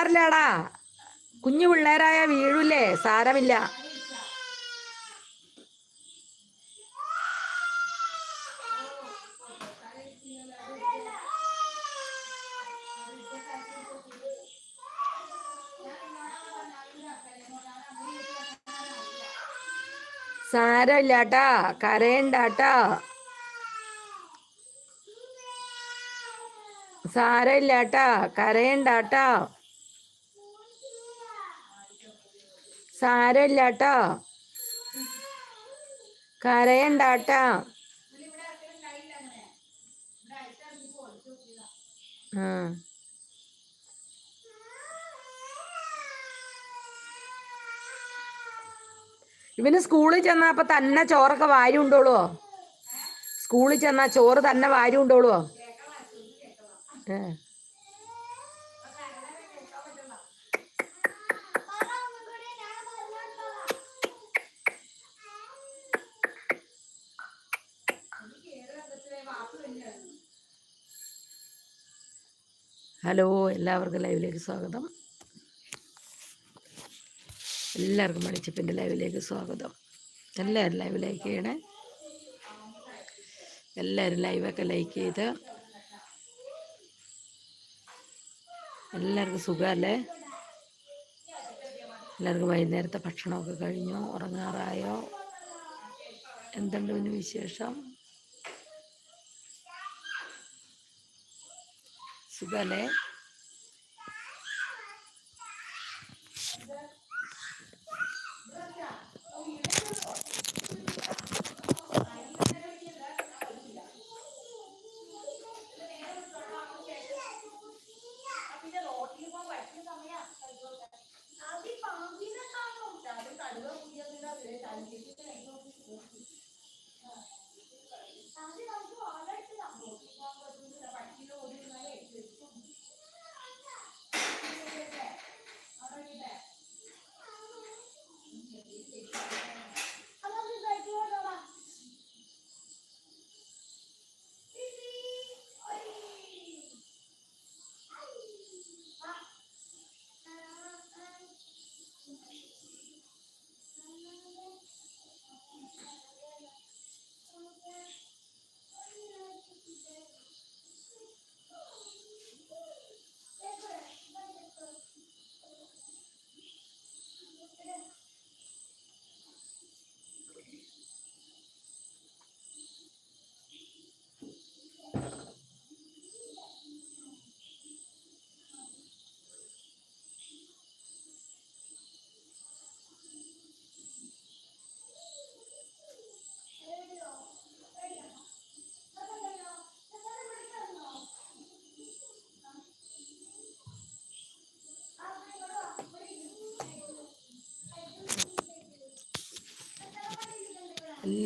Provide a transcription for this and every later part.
സാരില്ലാടാ കുഞ്ഞു പിള്ളേരായ വീഴൂലേ സാരമില്ല. സാരമില്ലാട്ടാ. കരയണ്ടാട്ടാ. സാരമില്ലാട്ടാ. കരയണ്ടാട്ടാ. സാരമില്ലാട്ടോ. കരയണ്ടാട്ടാ. ആ. ഇവന് സ്കൂളിൽ ചെന്നാ അപ്പൊ തന്നെ ചോറൊക്കെ വാരി ഉണ്ടോളുവോ സ്കൂളിൽ ചെന്നാ ചോറ് തന്നെ വാരി ഉണ്ടോളുവോ ഏ. ഹലോ എല്ലാവർക്കും ലൈവിലേക്ക് സ്വാഗതം. എല്ലാവർക്കും മണിച്ചപ്പിന്റെ ലൈവിലേക്ക് സ്വാഗതം. എല്ലാവരും ലൈവ് ലൈക്ക് ചെയ്യണേ. എല്ലാവരും ലൈവൊക്കെ ലൈക്ക് ചെയ്ത്. എല്ലാവർക്കും സുഖമല്ലേ? എല്ലാവർക്കും വൈകുന്നേരത്തെ ഭക്ഷണമൊക്കെ കഴിഞ്ഞു ഉറങ്ങാറായോ? എന്തുണ്ട് വിശേഷം? বেলে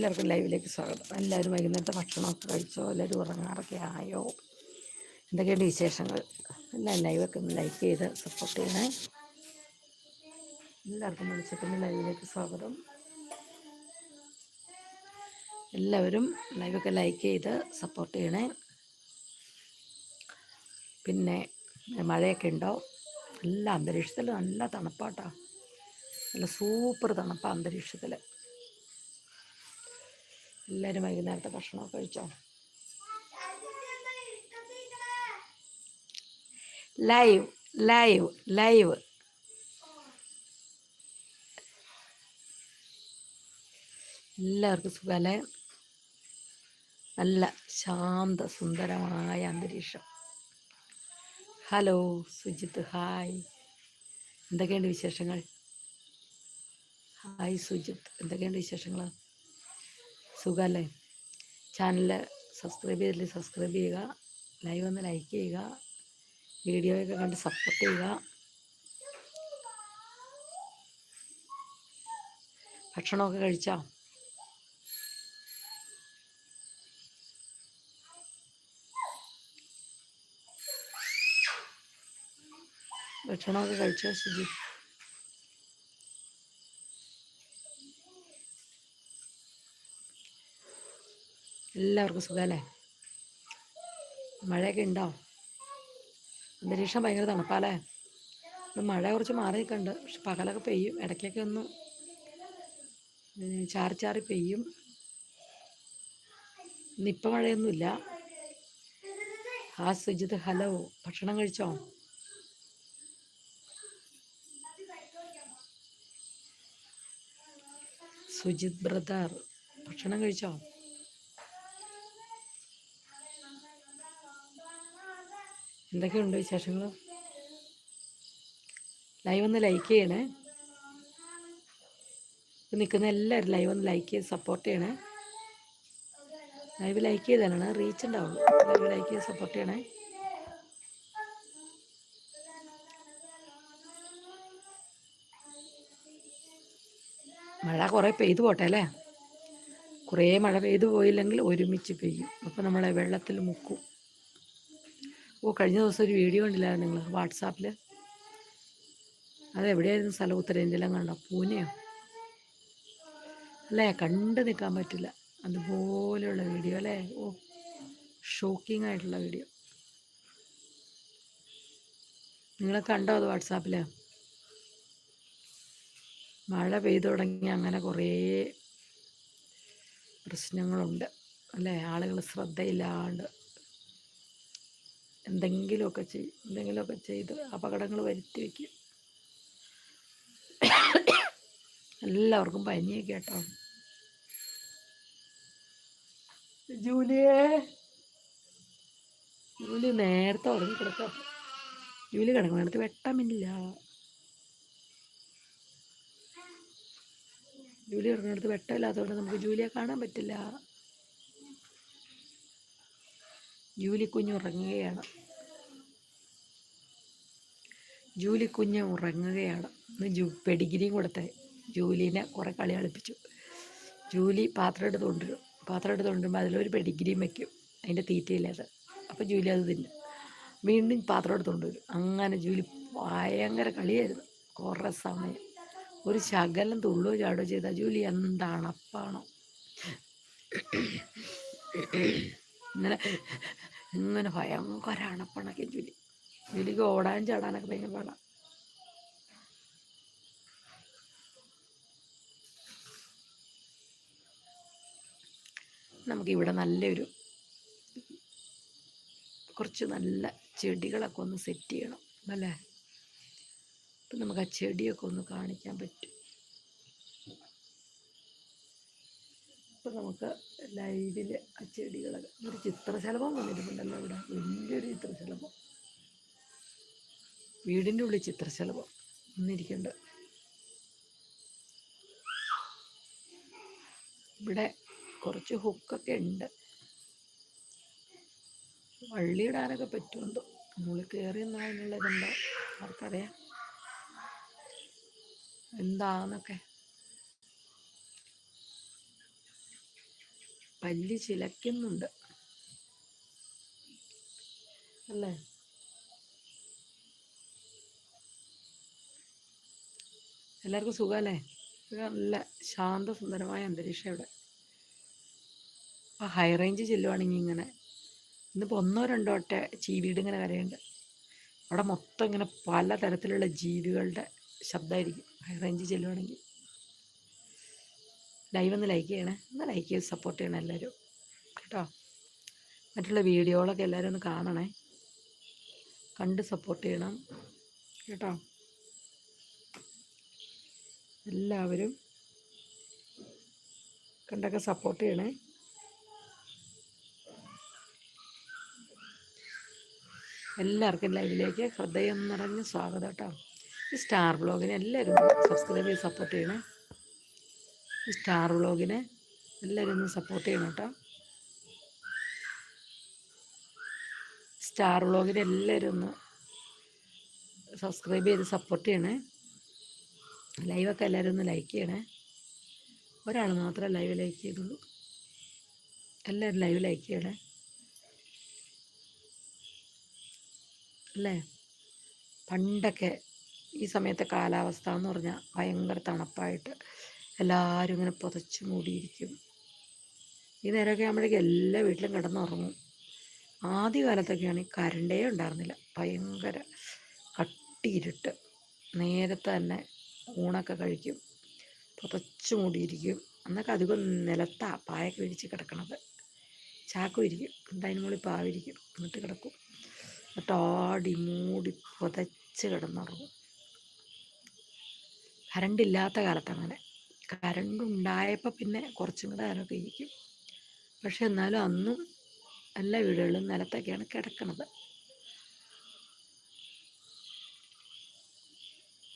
എല്ലാവർക്കും ലൈവിലേക്ക് സ്വാഗതം. എല്ലാവരും വൈകുന്നേരത്തെ ഭക്ഷണമൊക്കെ കഴിച്ചോ? എല്ലാവരും ഉറങ്ങാറൊക്കെ ആയോ? എന്തൊക്കെയുണ്ട് വിശേഷങ്ങൾ? എല്ലാം ലൈവൊക്കെ ഒന്ന് ലൈക്ക് ചെയ്ത് സപ്പോർട്ട് ചെയ്യണേ. എല്ലാവർക്കും വിളിച്ചിട്ടുണ്ട് ലൈവിലേക്ക് സ്വാഗതം. എല്ലാവരും ലൈവൊക്കെ ലൈക്ക് ചെയ്ത് സപ്പോർട്ട് ചെയ്യണേ. പിന്നെ മഴയൊക്കെ ഉണ്ടോ? നല്ല അന്തരീക്ഷത്തിൽ നല്ല തണുപ്പാട്ടോ. നല്ല സൂപ്പർ തണുപ്പാണ് അന്തരീക്ഷത്തിൽ എല്ലാവരും വൈകുന്നേരത്തെ ഭക്ഷണമൊക്കെ കഴിച്ചോ? Live live live. എല്ലാവർക്കും സുഖമല്ലേ? നല്ല ശാന്ത സുന്ദരമായ അന്തരീക്ഷം. Hello Sujith hi. എന്തൊക്കെയുണ്ട് വിശേഷങ്ങൾ? ഹായ് സുജിത്ത്. എന്തൊക്കെയുണ്ട് വിശേഷങ്ങൾ? സുഖമല്ലേ? ചാനൽ സബ്സ്ക്രൈബ് ചെയ്തിട്ട് സബ്സ്ക്രൈബ് ചെയ്യുക. ലൈവ് ഒന്ന് ലൈക്ക് ചെയ്യുക. വീഡിയോയൊക്കെ കണ്ട് സപ്പോർട്ട് ചെയ്യുക. ഭക്ഷണമൊക്കെ കഴിച്ചോ? ഭക്ഷണമൊക്കെ കഴിച്ചോ സുജി? എല്ലാവർക്കും സുഖമല്ലേ? മഴയൊക്കെ ഉണ്ടോ? അന്തരീക്ഷം ഭയങ്കര തണുപ്പാലേ മഴ കുറച്ച് മാറി നിൽക്കുന്നുണ്ട് പക്ഷെ പകലൊക്കെ പെയ്യും. ഇടയ്ക്കൊക്കെ ഒന്ന് ചാറി ചാറി പെയ്യും. ഇന്നിപ്പം മഴയൊന്നുമില്ല. ആ സുജിത് ഹലോ ഭക്ഷണം കഴിച്ചോ? സുജിത് ബ്രദർ ഭക്ഷണം കഴിച്ചോ? എന്തൊക്കെയുണ്ട് വിശേഷങ്ങൾ ലൈവ് ഒന്ന് ലൈക്ക് ചെയ്യണേ. ഇപ്പം നിൽക്കുന്ന എല്ലാവരും ലൈവ് ഒന്ന് ലൈക്ക് ചെയ്ത് സപ്പോർട്ട് ചെയ്യണേ. ലൈവ് ലൈക്ക് ചെയ്താലാണ് റീച്ച് ഉണ്ടാവുള്ളൂ. ലൈവ് ലൈക്ക് ചെയ്ത് സപ്പോർട്ട് ചെയ്യണേ. മഴ കുറേ പെയ്തു പോട്ടെ അല്ലേ? കുറേ മഴ പെയ്തു പോയില്ലെങ്കിൽ ഒരുമിച്ച് പെയ്യും. അപ്പോൾ നമ്മളെ വെള്ളത്തിൽ മുക്കും. ഓ കഴിഞ്ഞ ദിവസം ഒരു വീഡിയോ കണ്ടില്ലായിരുന്നു നിങ്ങൾ വാട്സാപ്പിൽ അതെവിടെയായിരുന്നു സ്ഥലം? ഉത്തരേന്ത്യയിലും കണ്ടോ പൂനെയോ? അല്ലേ കണ്ടു നിൽക്കാൻ പറ്റില്ല. അതുപോലെയുള്ള വീഡിയോ അല്ലേ? ഓ ഷോക്കിംഗ് ആയിട്ടുള്ള വീഡിയോ. നിങ്ങൾ കണ്ടോ അത് വാട്സാപ്പിൽ മഴ പെയ്തു തുടങ്ങി അങ്ങനെ കുറേ പ്രശ്നങ്ങളുണ്ട്. അല്ലേ? ആളുകൾ ശ്രദ്ധയില്ലാണ്ട്. എന്തെങ്കിലുമൊക്കെ ചെയ്യും എന്തെങ്കിലുമൊക്കെ ചെയ്ത് അപകടങ്ങൾ വരുത്തി വയ്ക്കും. എല്ലാവർക്കും പനിയൊക്കെ കേട്ടോ ജൂലിയെ. ജൂലി നേരത്തെ ഉറങ്ങി കിടക്കാം ജൂലി കിടക്കുന്നിടത്ത് വെട്ടമില്ല ജൂലി ഇറങ്ങുന്നിടത്ത് വെട്ടമില്ലാത്തതുകൊണ്ട് നമുക്ക് ജൂലിയെ കാണാൻ പറ്റില്ല. ജൂലി കുഞ്ഞ് ഉറങ്ങുകയാണ് ജൂലിക്കുഞ്ഞ് ഉറങ്ങുകയാണ്. ഇന്ന് ജൂ പെഡിഗിരിയും കൊടുത്തേ. ജൂലിനെ കുറേ കളി കളിപ്പിച്ചു. ജൂലി പാത്രം എടുത്ത് കൊണ്ടുവരും. പാത്രം എടുത്ത് കൊണ്ടുവരുമ്പോൾ അതിലൊരു പെഡിഗിരിയും വെക്കും. അതിന്റെ തീറ്റയില്ലത് അപ്പോൾ ജൂലി അത് തിന്നും. വീണ്ടും പാത്രം എടുത്ത് കൊണ്ടുവരും. അങ്ങനെ ജൂലി ഭയങ്കര കളിയായിരുന്നു. കുറേ സമയം. ഒരു ശകലം തുള്ളോ ചാടോ ചെയ്താൽ ജൂലി എന്താണ് അപ്പാണോ? ഇങ്ങനെ ഇങ്ങനെ ഭയങ്കര അണപ്പണക്കെ ജുലി ജുലിക്ക് ഓടാൻ ചാടാനൊക്കെ ഭയങ്കര പാടാം. നമുക്കിവിടെ നല്ലൊരു കുറച്ച് നല്ല ചെടികളൊക്കെ ഒന്ന് സെറ്റ് ചെയ്യണം അല്ലേ? അപ്പം നമുക്ക് ആ ചെടിയൊക്കെ ഒന്ന് കാണിക്കാൻ പറ്റും. അപ്പം നമുക്ക് ലൈവിൽ ആ ചെടികളൊക്കെ ഒരു ചിത്രശലഭം വന്നിട്ടുണ്ടല്ലോ ഇവിടെ. വലിയൊരു ചിത്രശലഭം. വീടിന്റെ ഉള്ളിൽ ചിത്രശലഭം ഒന്നിരിക്കുന്നുണ്ട് ഇവിടെ കുറച്ച് ഹുക്കൊക്കെ ഉണ്ട്. വള്ളിയിടാനൊക്കെ പറ്റുമെന്തോ മുകളിൽ കയറി അതിനുള്ള ഇതുണ്ടോ ആർക്കറിയാം? എന്താന്നൊക്കെ. പല്ലി ചിലക്കുന്നുണ്ട് അല്ലേ? എല്ലാവർക്കും സുഖമല്ലേ? നല്ല ശാന്തസുന്ദരമായ അന്തരീക്ഷം ഇവിടെ. അപ്പോൾ ഹൈ റേഞ്ച് ചെല്ലുവാണെങ്കിൽ ഇങ്ങനെ. ഇന്നിപ്പോൾ ഒന്നോ രണ്ടോ ഒറ്റ ചീവീട് ഇങ്ങനെ വരെയുണ്ട്. അവിടെ മൊത്തം ഇങ്ങനെ പലതരത്തിലുള്ള ജീവികളുടെ ശബ്ദമായിരിക്കും. ഹൈ റേഞ്ച് ചെല്ലുവാണെങ്കിൽ. ലൈവ് ഒന്ന് ലൈക്ക് ചെയ്യണേ. ഒന്ന് ലൈക്ക് ചെയ്ത് സപ്പോർട്ട് ചെയ്യണം എല്ലാവരും. കേട്ടോ? മറ്റുള്ള വീഡിയോകളൊക്കെ എല്ലാവരും ഒന്ന് കാണണേ. കണ്ട് സപ്പോർട്ട് ചെയ്യണം. കേട്ടോ? എല്ലാവരും കണ്ടൊക്കെ സപ്പോർട്ട് ചെയ്യണേ. എല്ലാവർക്കും ലൈവിലേക്ക് ഹൃദയം നിറഞ്ഞ സ്വാഗതം കേട്ടോ. ഈ സ്റ്റാർ ബ്ലോഗിനെ എല്ലാവരും സബ്സ്ക്രൈബ് ചെയ്ത് സപ്പോർട്ട് ചെയ്യണേ. സ്റ്റാർ വ്ളോഗിനെ എല്ലാവരും ഒന്ന് സപ്പോർട്ട് ചെയ്യണം കേട്ടോ. സ്റ്റാർ വ്ളോഗിനെ എല്ലാവരും ഒന്ന് സബ്സ്ക്രൈബ് ചെയ്ത് സപ്പോർട്ട് ചെയ്യണേ. ലൈവൊക്കെ എല്ലാവരും ഒന്ന് ലൈക്ക് ചെയ്യണേ. ഒരാൾ മാത്രമേ ലൈവ് ലൈക്ക് ചെയ്തുള്ളൂ. എല്ലാവരും ലൈവ് ലൈക്ക് ചെയ്യണേ. അല്ലേ? പണ്ടൊക്കെ ഈ സമയത്തെ കാലാവസ്ഥ എന്ന് പറഞ്ഞാൽ ഭയങ്കര തണുപ്പായിട്ട് എല്ലാവരും ഇങ്ങനെ പുതച്ച് മൂടിയിരിക്കും. ഈ നേരമൊക്കെ ആകുമ്പോഴേക്കും എല്ലാ വീട്ടിലും കിടന്നുറങ്ങും. ആദ്യ കാലത്തൊക്കെയാണെങ്കിൽ കരണ്ടേ ഉണ്ടായിരുന്നില്ല. ഭയങ്കര കട്ടിയിരുട്ട് നേരത്തെ തന്നെ ഊണൊക്കെ കഴിക്കും പുതച്ചു മൂടിയിരിക്കും. എന്നൊക്കെ അധികം നിലത്താ പായൊക്കെ വിരിച്ച് കിടക്കണത്. ചാക്കും ഇരിക്കും എന്നിട്ട് അതിന് മുകളിൽ പാവിരിക്കും എന്നിട്ട് കിടക്കും. എന്നിട്ട് ആടി മൂടി പുതച്ച് കിടന്നുറങ്ങും. കരണ്ടില്ലാത്ത കാലത്ത് അങ്ങനെ. കറണ്ട് ഉണ്ടായപ്പോൾ പിന്നെ കുറച്ചും കൂടെ അതിനൊക്കെ ഇരിക്കും. പക്ഷെ എന്നാലും അന്നും എല്ലാ വീടുകളിലും നിലത്തൊക്കെയാണ് കിടക്കണത്.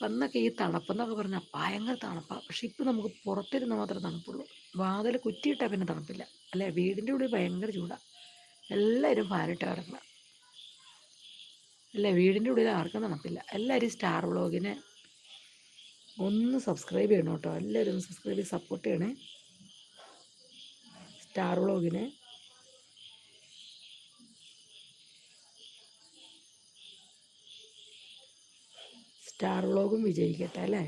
അന്നൊക്കെ ഈ തണുപ്പെന്നൊക്കെ പറഞ്ഞാൽ ഭയങ്കര തണുപ്പാണ് പക്ഷെ ഇപ്പം നമുക്ക് പുറത്തിരുന്ന് മാത്രമേ തണുപ്പുള്ളൂ. വാതിൽ കുറ്റിയിട്ടാൽ പിന്നെ തണുപ്പില്ല. അല്ലേ വീടിന്റെ ഉള്ളിൽ ഭയങ്കര ചൂടാണ് എല്ലാവരും ഫാനിട്ട് കിടക്കണം അല്ലെ വീടിന്റെ ഉള്ളിൽ ആർക്കും തണുപ്പില്ല. എല്ലാവരും സ്റ്റാർ വ്ളോഗിനെ ഒന്ന് സബ്സ്ക്രൈബ് ചെയ്യണം കേട്ടോ. എല്ലാവരും ഒന്ന് സബ്സ്ക്രൈബ് ചെയ്ത് സപ്പോർട്ട് ചെയ്യണേ. സ്റ്റാർ വ്ളോഗിനെ സ്റ്റാർ വ്ളോഗും വിജയിക്കട്ടെ അല്ലേ?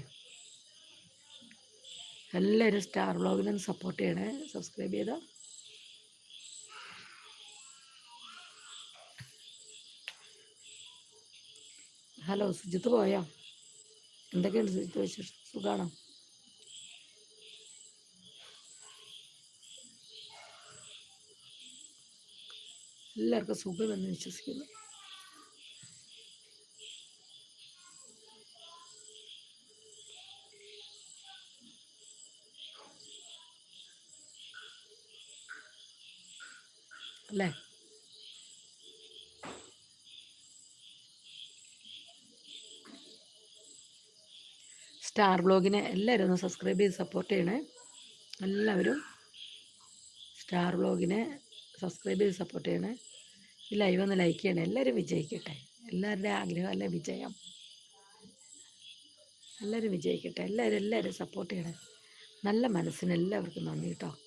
എല്ലാവരും സ്റ്റാർ വ്ളോഗിനെ സപ്പോർട്ട് ചെയ്യണേ. സബ്സ്ക്രൈബ് ചെയ്താൽ ഹലോ സുജിത്ത് പോയോ? എന്തൊക്കെയുണ്ട് സുജിത്ത് വിശേഷം സുഖാണോ? എല്ലാവർക്കും സുഖമെന്ന് വിശ്വസിക്കുന്നു. അല്ലേ? സ്റ്റാർ ബ്ലോഗിനെ എല്ലാവരും ഒന്ന് സബ്സ്ക്രൈബ് ചെയ്ത് സപ്പോർട്ട് ചെയ്യണേ. എല്ലാവരും സ്റ്റാർ ബ്ലോഗിനെ സബ്സ്ക്രൈബ് ചെയ്ത് സപ്പോർട്ട് ചെയ്യണേ. ഈ ലൈവ് ഒന്ന് ലൈക്ക് ചെയ്യണേ. എല്ലാവരും വിജയിക്കട്ടെ. എല്ലാവരുടെയും ആഗ്രഹം അല്ലേ വിജയം? എല്ലാവരും വിജയിക്കട്ടെ. എല്ലാവരും എല്ലാവരും സപ്പോർട്ട് ചെയ്യണേ. നല്ല മനസ്സിന് എല്ലാവർക്കും നന്ദി കേട്ടോ.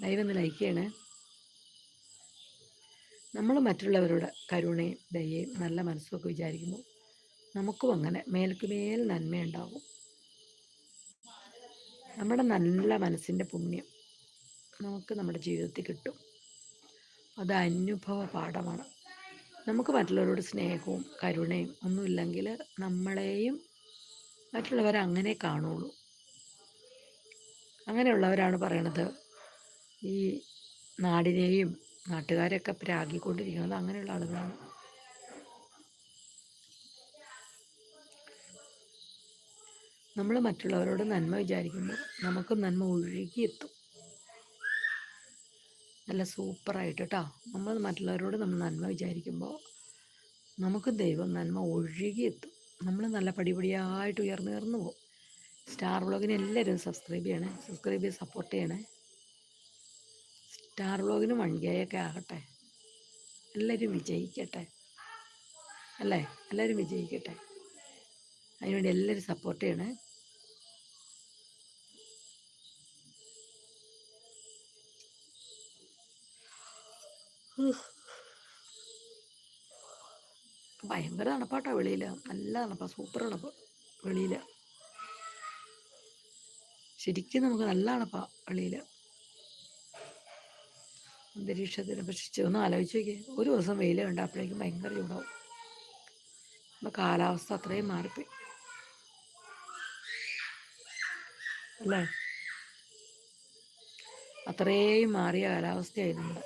ലൈവ് ഒന്ന് ലൈക്ക് ചെയ്യണേ. നമ്മൾ മറ്റുള്ളവരുടെ കരുണയും ദയയും നല്ല മനസ്സുമൊക്കെ വിചാരിക്കുമ്പോൾ നമുക്കും അങ്ങനെ മേൽക്ക് മേൽ നന്മയുണ്ടാകും നമ്മുടെ നല്ല മനസ്സിന്റെ പുണ്യം നമുക്ക് നമ്മുടെ ജീവിതത്തിൽ കിട്ടും. അത് അനുഭവ പാഠമാണ്. നമുക്ക് മറ്റുള്ളവരോട് സ്നേഹവും കരുണയും ഒന്നുമില്ലെങ്കിൽ നമ്മളെയും മറ്റുള്ളവരെ അങ്ങനെ കാണുള്ളൂ. അങ്ങനെയുള്ളവരാണ് പറയണത്. ഈ നാടിനെയും നാട്ടുകാരെയൊക്കെ പ്രാഗിക്കൊണ്ടിരിക്കുന്നത് അങ്ങനെയുള്ള ആളുകളാണ്. നമ്മൾ മറ്റുള്ളവരോട് നന്മ വിചാരിക്കുമ്പോൾ നമുക്ക് നന്മ ഒഴുകി ഒഴുകിയെത്തും നല്ല സൂപ്പറായിട്ട് കേട്ടോ നമ്മൾ മറ്റുള്ളവരോട് നമ്മൾ നന്മ വിചാരിക്കുമ്പോൾ നമുക്ക് ദൈവം നന്മ ഒഴുകി ഒഴുകിയെത്തും നമ്മൾ നല്ല പടിപടിയായിട്ട് ഉയർന്നു ഉയർന്നു പോകും സ്റ്റാർ വ്ളോഗിനെ എല്ലാവരും സബ്സ്ക്രൈബ് ചെയ്യണേ. സബ്സ്ക്രൈബ് ചെയ്ത് സപ്പോർട്ട് ചെയ്യണേ. സ്റ്റാർ വ്ളോഗിന് വൺ ആകട്ടെ. എല്ലാവരും വിജയിക്കട്ടെ. അല്ലേ? എല്ലാവരും വിജയിക്കട്ടെ. അതിനുവേണ്ടി എല്ലാവരും സപ്പോർട്ട് ചെയ്യണേ. ഭയങ്കര തണുപ്പാട്ടോ വെളിയിൽ നല്ല തണുപ്പാ സൂപ്പർ തണുപ്പ് വെളിയിൽ ശരിക്കും നമുക്ക് നല്ല തണുപ്പാ വെളിയിൽ അന്തരീക്ഷത്തിനെ പക്ഷിച്ച് ഒന്ന് ആലോചിച്ച് നോക്കിയേ. ഒരു ദിവസം വെയിൽ കണ്ടപ്പോഴേക്കും ഭയങ്കര ചൂടാവും. നമ്മുടെ കാലാവസ്ഥ അത്രയും മാറിപ്പോയി. അല്ലേ? അത്രയും മാറിയ കാലാവസ്ഥയായിരുന്നു.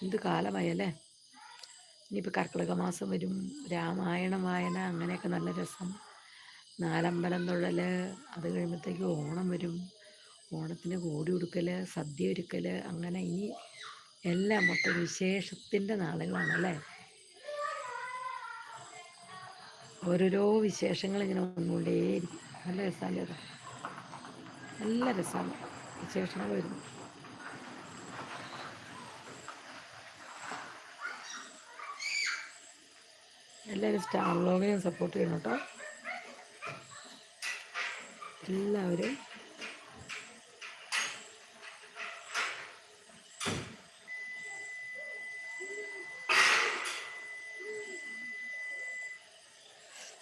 എന്ത് കാലമായല്ലേ ഇനിയിപ്പോൾ കർക്കിടക മാസം വരും. രാമായണ വായന അങ്ങനെയൊക്കെ നല്ല രസം. നാലമ്പലം തുള്ളൽ അത് കഴിയുമ്പോഴത്തേക്ക് ഓണം വരും. ഓണത്തിന് കോടി ഉടുക്കൽ സദ്യ ഒരുക്കൽ അങ്ങനെ ഇനി എല്ലാം മൊത്തം വിശേഷത്തിന്റെ നാളുകളാണ് ഓരോരോ വിശേഷങ്ങൾ ഇങ്ങനെ വന്നുകൊണ്ടേയിരിക്കും നല്ല രസമല്ലേ അത്? നല്ല രസമാണ് വിശേഷങ്ങൾ വരുന്നു എല്ലാവരും സ്റ്റാർ വ്ളോഗിനെ സപ്പോർട്ട് ചെയ്യണം കേട്ടോ. എല്ലാവരും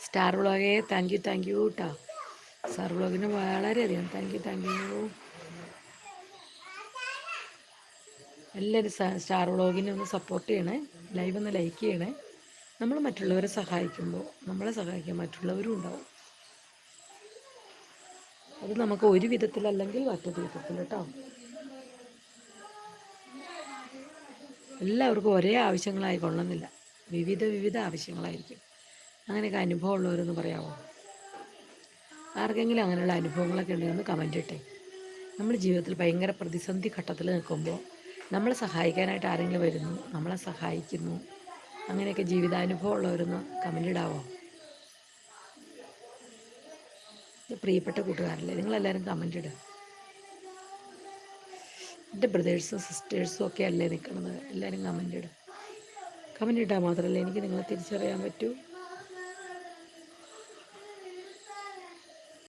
സ്റ്റാർ വ്ളോഗേ താങ്ക് യു താങ്ക് യു കേട്ടോ സ്റ്റാർ വ്ളോഗിന് വളരെയധികം താങ്ക് യു താങ്ക് യു. എല്ലാവരും സ്റ്റാർ വ്ളോഗിനെ ഒന്ന് സപ്പോർട്ട് ചെയ്യണേ ലൈവ് ഒന്ന് ലൈക്ക് ചെയ്യണേ. നമ്മൾ മറ്റുള്ളവരെ സഹായിക്കുമ്പോൾ നമ്മളെ സഹായിക്കാൻ മറ്റുള്ളവരും ഉണ്ടാവും. അത് നമുക്ക് ഒരു വിധത്തിലല്ലെങ്കിൽ മറ്റൊരു വിധത്തിൽ കേട്ടോ എല്ലാവർക്കും ഒരേ ആവശ്യങ്ങളായി കൊള്ളുന്നില്ല വിവിധ വിവിധ ആവശ്യങ്ങളായിരിക്കും. അങ്ങനെയൊക്കെ അനുഭവം ഉള്ളവരൊന്ന് പറയാമോ ആർക്കെങ്കിലും അങ്ങനെയുള്ള അനുഭവങ്ങളൊക്കെ ഉണ്ടെങ്കിൽ കമന്റ് ഇട്ടേ. നമ്മൾ ജീവിതത്തിൽ ഭയങ്കര പ്രതിസന്ധി ഘട്ടത്തിൽ നിൽക്കുമ്പോൾ നമ്മളെ സഹായിക്കാനായിട്ട് ആരെങ്കിലും വരുന്നു? നമ്മളെ സഹായിക്കുന്നു. അങ്ങനെയൊക്കെ ജീവിതാനുഭവം ഉള്ളവരൊന്ന് കമന്റ് ഇടാവോ പ്രിയപ്പെട്ട കൂട്ടുകാരല്ലേ നിങ്ങളെല്ലാവരും കമന്റ് ഇടുക എന്റെ ബ്രദേഴ്സും സിസ്റ്റേഴ്സും ഒക്കെ അല്ലേ നിൽക്കുന്നത്? എല്ലാവരും കമന്റ് ഇടുക കമന്റ് ഇട്ടാൽ മാത്രമല്ലേ എനിക്ക് നിങ്ങളെ തിരിച്ചറിയാൻ പറ്റൂ?